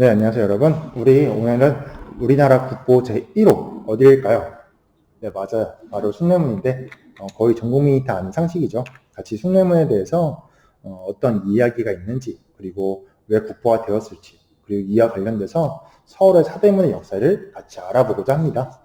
네, 안녕하세요, 여러분. 우리 오늘은 우리나라 국보 제1호 어디일까요? 네, 맞아요. 바로 숭례문인데 어, 거의 전 국민이 다 아는 상식이죠. 같이 숭례문에 대해서 어, 떤 이야기가 있는지 그리고 왜 국보가 되었을지 그리고 이와 관련돼서 서울의 사대문의 역사를 같이 알아보고자 합니다.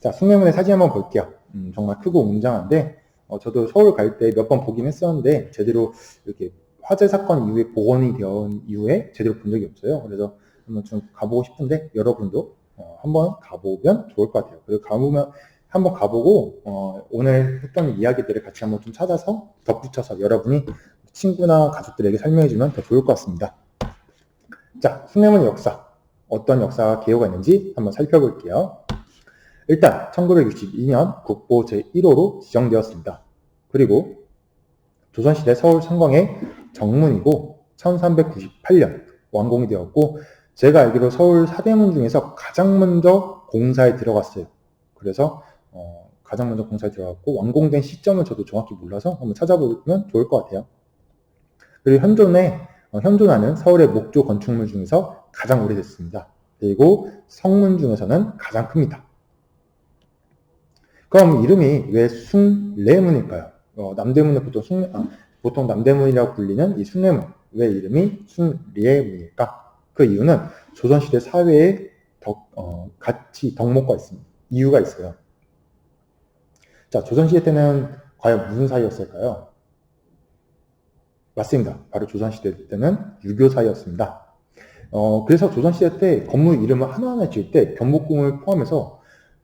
자, 숭례문의 사진 한번 볼게요. 음, 정말 크고 웅장한데 어, 저도 서울 갈 때 몇 번 보긴 했었는데 제대로 이렇게 화재 사건 이후에 복원이 되온 이후에 제대로 본 적이 없어요. 그래서 한번 좀 가보고 싶은데 여러분도 어, 한번 가보면 좋을 것 같아요. 그리고 가보면 한번 가보고 어, 오늘 했던 이야기들을 같이 한번 좀 찾아서 덧붙여서 여러분이 친구나 가족들에게 설명해주면 더 좋을 것 같습니다. 자, 숭례문 역사 어떤 역사 개요가 있는지 한번 살펴볼게요. 일단 1962년 국보 제1호로 지정되었습니다. 그리고 조선시대 서울 성광의 정문이고 1398년 완공이 되었고 제가 알기로 서울 사대문 중에서 가장 먼저 공사에 들어갔어요. 그래서 어, 가장 먼저 공사에 들어갔고 완공된 시점을 저도 정확히 몰라서 한번 찾아보면 좋을 것 같아요. 그리고 현존에 어, 현존하는 서울의 목조 건축물 중에서 가장 오래됐습니다. 그리고 성문 중에서는 가장 큽니다. 그럼 이름이 왜 숭례문일까요? 어, 남대문을 보통 숭례, 아, 보통 남대문이라고 불리는 이 숭례문 왜 이름이 숭례문일까? 그 이유는 조선시대 사회에 덕, 어, 같이 덕목과 있습니다. 이유가 있어요. 자, 조선시대 때는 과연 무슨 사이였을까요? 맞습니다. 바로 조선시대 때는 유교사이였습니다. 어, 그래서 조선시대 때 건물 이름을 하나하나 지을 때 경복궁을 포함해서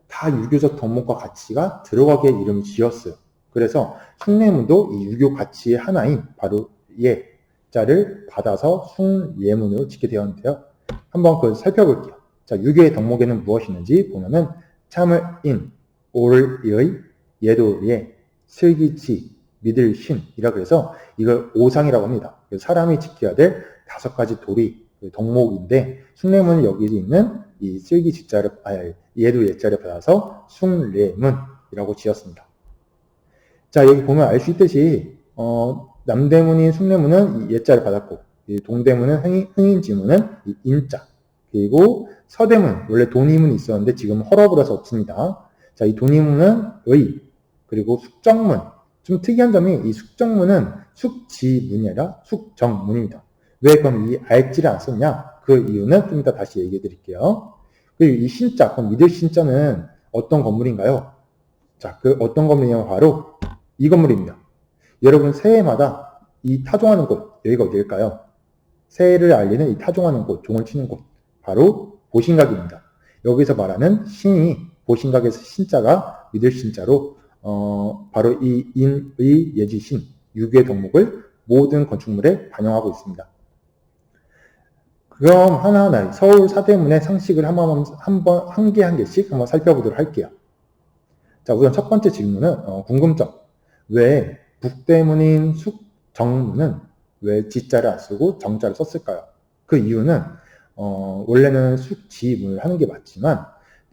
다 유교적 덕목과 가치가 들어가게 이름을 지었어요. 그래서 숭례문도 이 유교 가치의 하나인 바로 예자를 받아서 숭예문으로 짓게 되었는데요. 한번 그 살펴볼게요. 자, 유교의 덕목에는 무엇이 있는지 보면은 참을 인, 오를 의, 예도의, 슬기치, 믿을 신이라고 해서 이걸 오상이라고 합니다. 사람이 지켜야 될 다섯 가지 도리, 그 덕목인데 숭례문은 여기 있는 이 슬기 지자를 아 예도 예자를 받아서 숭례문이라고 지었습니다. 자, 여기 보면 알 수 있듯이, 어, 남대문인 숭례문은 예자를 받았고, 동대문은 흥인, 흥인지문은 인자, 그리고 서대문, 원래 돈이문이 있었는데 지금 해서 없습니다. 자, 이 돈이문은 의, 그리고 숙정문. 좀 특이한 점이 이 숙정문은 숙지문이 아니라 숙정문입니다. 왜 그럼 이 알지를 안 썼냐? 그 이유는 좀 이따 다시 얘기해 드릴게요. 그리고 이 신자, 그럼 믿을 신자는 어떤 건물인가요? 자, 그 어떤 건물이냐면 바로 이 건물입니다. 여러분 새해마다 이 타종하는 곳 여기가 어디일까요? 새해를 알리는 이 타종하는 곳, 종을 치는 곳 바로 보신각입니다. 여기서 말하는 신이 보신각에서 신자가 믿을 신자로 어, 바로 이 인의 예지신 유괴 덕목을 모든 건축물에 반영하고 있습니다. 그럼 하나하나 서울 사대문의 상식을 한번 한번 한 개 한 개씩 한번 살펴보도록 할게요. 자 우선 첫 번째 질문은 어, 궁금점 왜 북대문인 숙정문은 왜 지자를 안 쓰고 정자를 썼을까요? 그 이유는 어, 원래는 숙지문을 하는 게 맞지만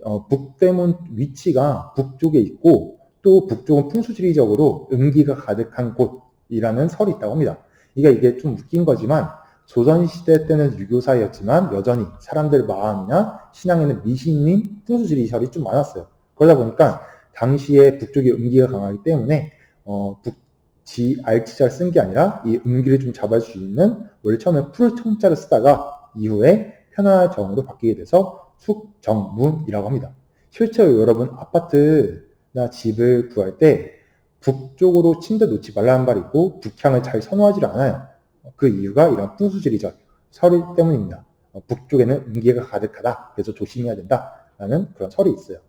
어, 북대문 위치가 북쪽에 있고 또 북쪽은 풍수지리적으로 음기가 가득한 곳이라는 설이 있다고 합니다. 이게 이게 좀 웃긴 거지만 조선시대 때는 유교사였지만 여전히 사람들 마음이나 신앙에는 미신인 풍수지리설이 좀 많았어요. 그러다 보니까 당시에 북쪽에 음기가 강하기 때문에 어, 북지 알치자를 쓴 게 아니라 이 음기를 좀 잡을 수 있는 원래 처음에 풀 청자를 쓰다가 이후에 편화정으로 바뀌게 돼서 숙정문이라고 합니다. 실제로 여러분 아파트나 집을 구할 때 북쪽으로 침대 놓지 말라는 말이 있고 북향을 잘 선호하지 않아요. 그 이유가 이런 풍수지리적 설이 때문입니다. 어, 북쪽에는 음기가 가득하다. 그래서 조심해야 된다. 라는 그런 설이 있어요.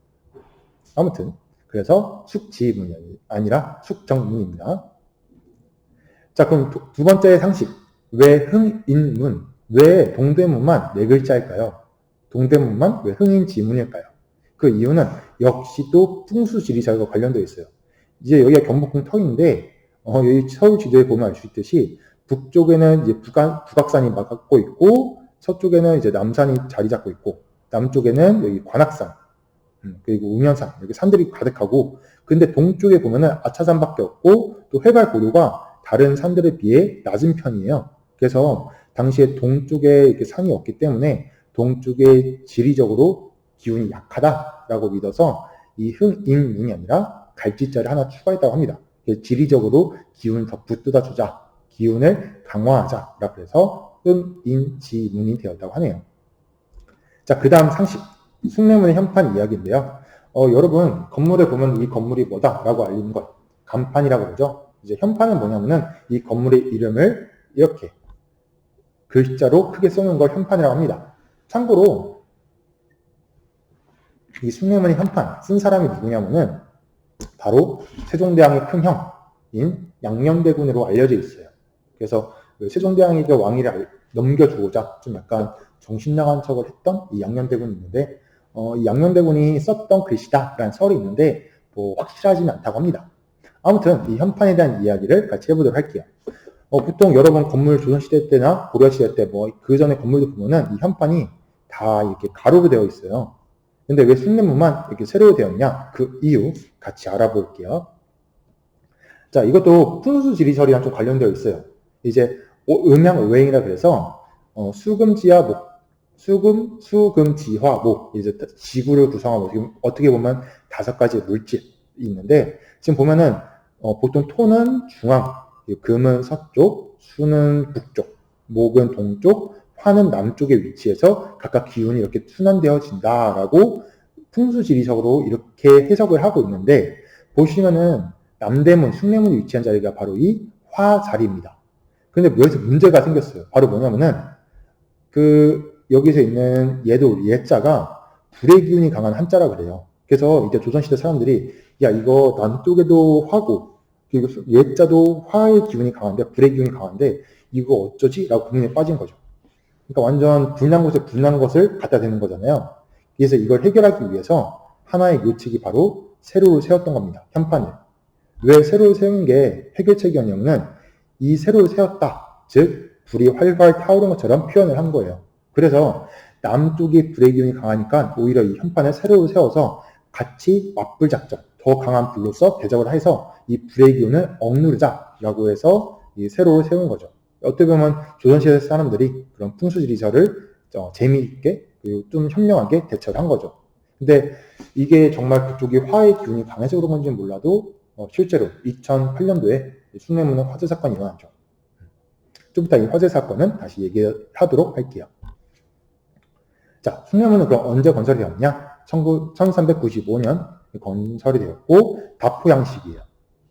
아무튼 그래서 숙지문이 아니라 숙정문입니다. 자, 그럼 두 번째 상식. 왜 흥인문? 왜 동대문만 네 글자일까요? 동대문만 왜 흥인지문일까요? 그 이유는 역시 또 풍수지리설과 관련되어 있어요. 이제 여기가 경복궁 터인데, 어, 여기 서울 지도에 보면 알 수 있듯이 북쪽에는 이제 북한, 북악산이 막고 있고, 서쪽에는 이제 남산이 자리 잡고 있고, 남쪽에는 여기 관악산, 음, 그리고 웅현산 이렇게 산들이 가득하고 근데 동쪽에 보면은 아차산밖에 없고 또 해발 고도가 다른 산들에 비해 낮은 편이에요. 그래서 당시에 동쪽에 이렇게 산이 없기 때문에 동쪽에 지리적으로 기운이 약하다라고 믿어서 이 흥인문이 아니라 갈지자를 하나 추가했다고 합니다. 지리적으로 기운을 더 붙들어 주자, 기운을 강화하자라고 해서 흥인지문이 되었다고 하네요. 자, 그 다음 상식. 숭례문의 현판 이야기인데요. 어, 여러분, 건물에 보면 이 건물이 뭐다라고 알리는 것. 간판이라고 그러죠. 이제 현판은 뭐냐면은 이 건물의 이름을 이렇게 글자로 크게 써놓은 걸 현판이라고 합니다. 참고로 이 숭례문의 현판 쓴 사람이 누구냐면은 바로 세종대왕의 큰 형인 양녕대군으로 알려져 있어요. 그래서 그 세종대왕에게 왕위를 넘겨주고자 좀 약간 정신 나간 척을 했던 이 양녕대군이 있는데 어, 이 양녕대군이 썼던 글씨다라는 설이 있는데 뭐 확실하지는 않다고 합니다. 아무튼 이 현판에 대한 이야기를 같이 해보도록 할게요. 어, 보통 여러분 건물 조선시대 때나 고려시대 때 뭐 그 전에 건물도 보면은 이 현판이 다 이렇게 가로로 되어 있어요. 근데 왜 숭례문만 이렇게 세로로 되었냐? 그 이유 같이 알아볼게요. 자, 이것도 풍수 지리설이랑 좀 관련되어 있어요. 이제 음양 의행이라 그래서 어, 수금지하 목, 수금, 수금 지화 목 이제 지구를 구성하고 지금 어떻게 보면 다섯 가지 물질이 있는데 지금 보면은 어, 보통 토는 중앙, 금은 서쪽, 수는 북쪽, 목은 동쪽, 화는 남쪽에 위치해서 각각 기운이 이렇게 순환되어진다라고 풍수지리적으로 이렇게 해석을 하고 있는데 보시면은 남대문, 숭례문이 위치한 자리가 바로 이 화 자리입니다. 근데 여기서 문제가 생겼어요. 바로 뭐냐면은 그 여기서 있는 얘도 얘자가 불의 기운이 강한 한자라 그래요. 그래서 이때 조선시대 사람들이 야 이거 남쪽에도 화고 그리고 얘자도 화의 기운이 강한데 불의 기운이 강한데 이거 어쩌지? 라고 고민에 빠진 거죠. 그러니까 완전 불난 곳에 불난 것을 갖다 대는 거잖아요. 그래서 이걸 해결하기 위해서 하나의 묘책이 바로 세로를 세웠던 겁니다. 현판을. 왜 세로를 세운 게 해결책이었냐면은 이 세로를 세웠다. 즉 불이 활활 타오른 것처럼 표현을 한 거예요. 그래서 남쪽이 기운이 강하니까 오히려 이 현판을 세로를 세워서 같이 맞불 작전, 더 강한 불로서 대적을 해서 이 기운을 억누르자라고 해서 이 세로를 세운 거죠. 어떻게 보면 조선시대 사람들이 그런 풍수지리설을 어, 재미있게 그리고 좀 현명하게 대처를 한 거죠. 근데 이게 정말 그쪽이 화의 기운이 강해서 그런 건지는 몰라도 어, 실제로 2008년도에 숭례문은 화재 사건이 일어났죠. 좀 이따 이 화재 사건은 다시 얘기하도록 할게요. 자, 숭례문은 그럼 언제 건설이 되었냐? 1395년 건설이 되었고 다포 양식이에요.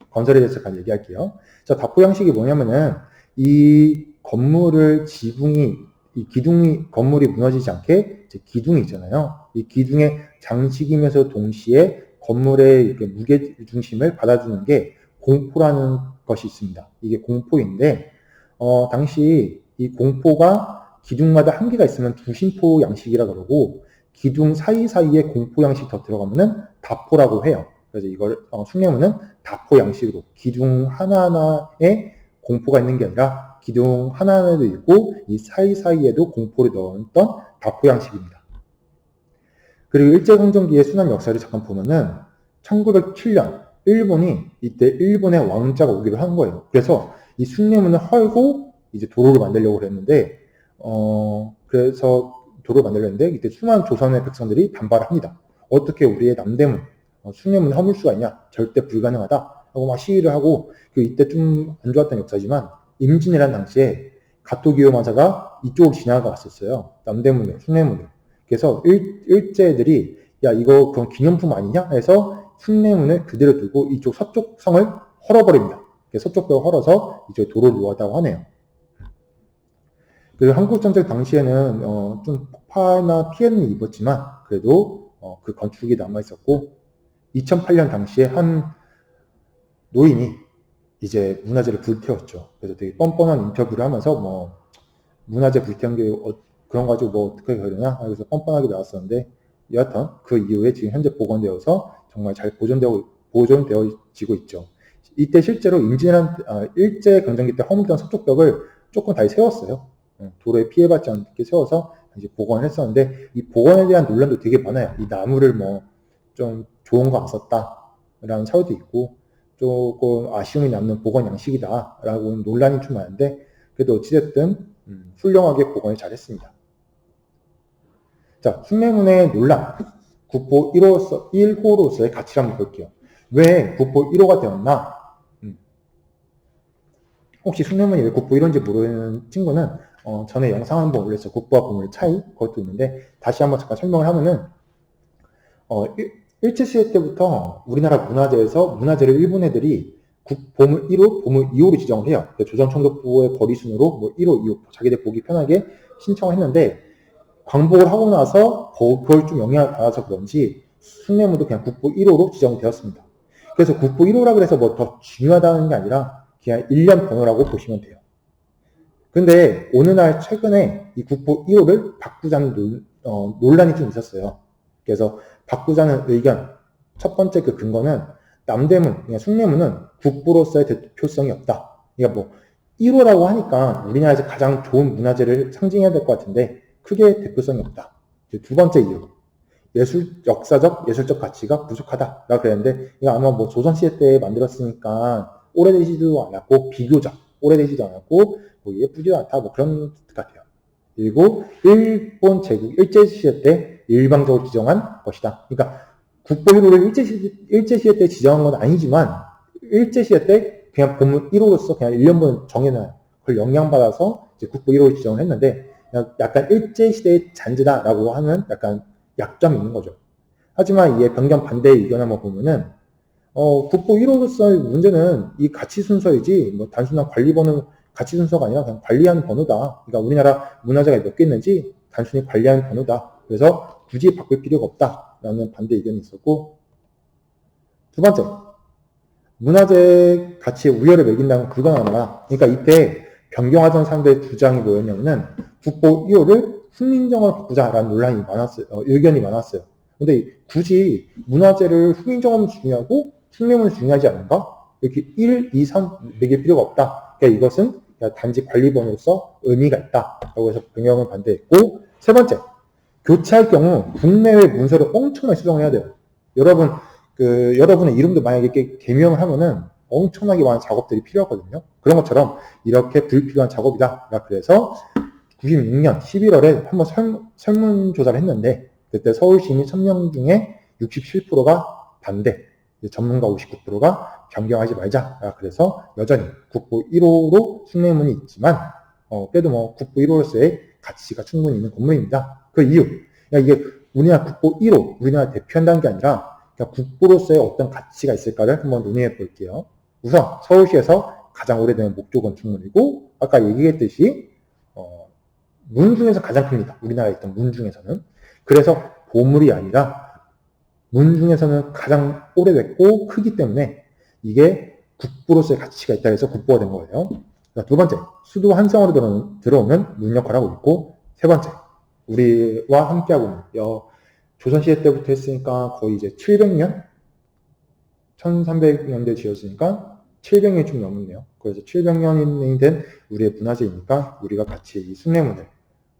건설에 대해서 잠깐 얘기할게요. 자, 다포 양식이 뭐냐면은 이 건물을 지붕이 이 기둥이 건물이 무너지지 않게 기둥이 있잖아요. 이 기둥의 장식이면서 동시에 건물의 이렇게 무게 중심을 받아주는 게 공포라는 것이 있습니다. 이게 공포인데 어, 당시 이 공포가 기둥마다 한계가 있으면 두심포 양식이라 그러고 기둥 사이사이에 공포 양식 더 들어가면은 다포라고 해요. 그래서 이걸 어, 숭례문은 다포 양식으로 기둥 하나하나에 공포가 있는 게 아니라 기둥 하나하나도 있고 이 사이사이에도 공포를 넣었던 다포 양식입니다. 그리고 일제강점기의 순환 역사를 잠깐 보면은 1907년 일본이 이때 일본의 왕자가 오기로 한 거예요. 그래서 이 숭례문을 헐고 이제 도로를 만들려고 그랬는데 어 그래서 도로를 만들려 했는데 이때 수많은 조선의 백성들이 반발을 합니다. 어떻게 우리의 남대문 어, 숭례문을 허물 수가 있냐? 절대 불가능하다. 하고 막 시위를 하고 그 이때 좀 안 좋았던 역사지만 임진이라는 당시에 가토기요 마사가 이쪽으로 지나갔었어요. 남대문으로, 숭례문으로. 그래서 일, 일제들이 야 이거 그럼 기념품 아니냐 해서 숭례문을 그대로 두고 이쪽 서쪽 성을 헐어버립니다. 서쪽 벽을 헐어서 이쪽 도로를 놓았다고 하네요. 그리고 한국 전쟁 당시에는 어, 좀 폭파나 피해는 입었지만 그래도 어, 그 건축이 남아 있었고 2008년 당시에 한 노인이 이제 문화재를 불태웠죠. 그래서 되게 뻔뻔한 인터뷰를 하면서 뭐 문화재 불태운 게 어, 그런 가지고 뭐 어떻게 그러냐 그래서 뻔뻔하게 나왔었는데 여하튼 그 이후에 지금 현재 복원되어서 정말 잘 보존되고 보존되어지고 있죠. 이때 실제로 임진왜란 아, 일제 강점기 때 허물던 서쪽 벽을 조금 다시 세웠어요. 어, 도로에 피해받지 않게 세워서 이제 복원을 했었는데 이 복원에 대한 논란도 되게 많아요. 이 나무를 뭐 좀 좋은 거 안 썼다라는 사유도 있고 조금 아쉬움이 남는 복원 양식이다라고 논란이 좀 많은데 그래도 어찌됐든 음, 훌륭하게 복원을 잘했습니다. 자, 숭례문의 논란. 국보 1호로서, 1호로서의 가치를 한번 볼게요. 왜 국보 1호가 되었나? 음. 혹시 숭례문이 왜 국보 1호인지 모르는 친구는 어, 전에 영상 한번 올렸어요. 국보와 보물의 차이 그것도 있는데 다시 한번 잠깐 설명을 하면은 어, 일- 일제 시대 때부터 우리나라 문화재에서 문화재를 일본 애들이 국, 보물 1호, 보물 2호로 지정을 해요. 그래서 조정총독부의 거리순으로 뭐 1호, 2호 자기들 보기 편하게 신청을 했는데 광복을 하고 나서 거- 그걸 좀 영향을 받아서 그런지 숭례문도 그냥 국보 1호로 지정되었습니다. 그래서 국보 1호라 그래서 뭐 더 중요하다는 게 아니라 그냥 1년 번호라고 보시면 돼요. 근데 오늘날 최근에 이 국보 1호를 바꾸자는 논, 어, 논란이 좀 있었어요. 그래서 바꾸자는 의견 첫 번째 그 근거는 남대문, 그냥 숭례문은 국보로서의 대표성이 없다. 그러니까 뭐 1호라고 하니까 우리나라에서 가장 좋은 문화재를 상징해야 될 것 같은데 크게 대표성이 없다. 두 번째 이유. 예술, 역사적, 예술적 가치가 부족하다라고 그랬는데, 이거 아마 뭐 조선 시대 때 만들었으니까 오래되지도 않았고, 비교적 오래되지도 않았고, 뭐 예쁘지도 않다, 뭐 그런 뜻 같아요. 그리고 일본 제국, 일제시대 때 일방적으로 지정한 것이다. 그러니까 국보 1호를 일제시대, 일제시대 때 지정한 건 아니지만, 일제시대 때 그냥 본문 1호로서 그냥 1년분 정해놔요. 그걸 영향받아서 이제 국보 1호를 지정을 했는데, 약간 일제시대의 잔재다라고 하는 약간 약점이 있는 거죠. 하지만 이에 변경 반대 의견 한번 보면은, 어, 국보 1호로서의 문제는 이 가치 순서이지, 뭐 단순한 관리 번호, 가치 순서가 아니라 그냥 관리하는 번호다. 그러니까 우리나라 문화재가 몇 개 있는지 단순히 관리하는 번호다. 그래서 굳이 바꿀 필요가 없다라는 반대 의견이 있었고, 두 번째, 문화재 가치에 우열을 매긴다는 아니라, 그러니까 이때 변경하던 사람들의 주장이 뭐였냐면은, 국보 1호를 훈민정음을 바꾸자라는 논란이 많았어요. 어, 의견이 많았어요. 근데 굳이 문화재를 훈민정음이 중요하고 숭례문이 중요하지 않은가? 이렇게 1, 2, 3 매길 필요가 없다. 그러니까 이것은 단지 관리번호로서 의미가 있다. 라고 해서 변경을 반대했고, 세 번째, 교체할 경우 국내외 문서를 엄청나게 수정해야 돼요. 여러분, 그, 여러분의 이름도 만약에 이렇게 개명을 하면은 엄청나게 많은 작업들이 필요하거든요. 그런 것처럼 이렇게 불필요한 작업이다. 그래서 96년 11월에 한번 설, 설문조사를 했는데 그때 서울 시민 1000명 중에 67%가 반대, 전문가 59%가 변경하지 말자. 그래서 여전히 국보 1호로 숭례문이 있지만 어, 그래도 뭐 국보 1호로서의 가치가 충분히 있는 건물입니다. 그 이유, 그러니까 이게 우리나라 국보 1호, 우리나라 대표한다는 게 아니라 그러니까 국보로서의 어떤 가치가 있을까를 한번 논의해 볼게요. 우선 서울시에서 가장 오래된 목조 건축물이고 아까 얘기했듯이 어, 문 중에서 가장 큽니다. 우리나라에 있던 문 중에서는. 그래서 보물이 아니라 문 중에서는 가장 오래됐고 크기 때문에 이게 국보로서의 가치가 있다 해서 국보가 된 거예요. 자, 두 번째, 수도 한성으로 들어오면, 들어오면 문 역할을 하고 있고 세 번째, 우리와 함께하고 있는 여, 조선시대 때부터 했으니까 거의 이제 700년? 1300년대 지었으니까 700년이 좀 넘었네요. 그래서 700년이 된 우리의 문화재이니까 우리가 같이 이 숭례문을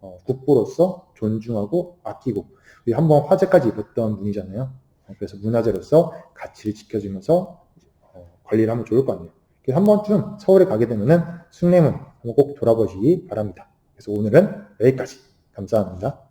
어, 국보로서 존중하고 아끼고 우리 한번 화제까지 입었던 문이잖아요. 그래서 문화재로서 가치를 지켜주면서 어, 관리를 하면 좋을 것 같네요. 한 번쯤 서울에 가게 되면은 숭례문 한번 꼭 돌아보시기 바랍니다. 그래서 오늘은 여기까지. 감사합니다.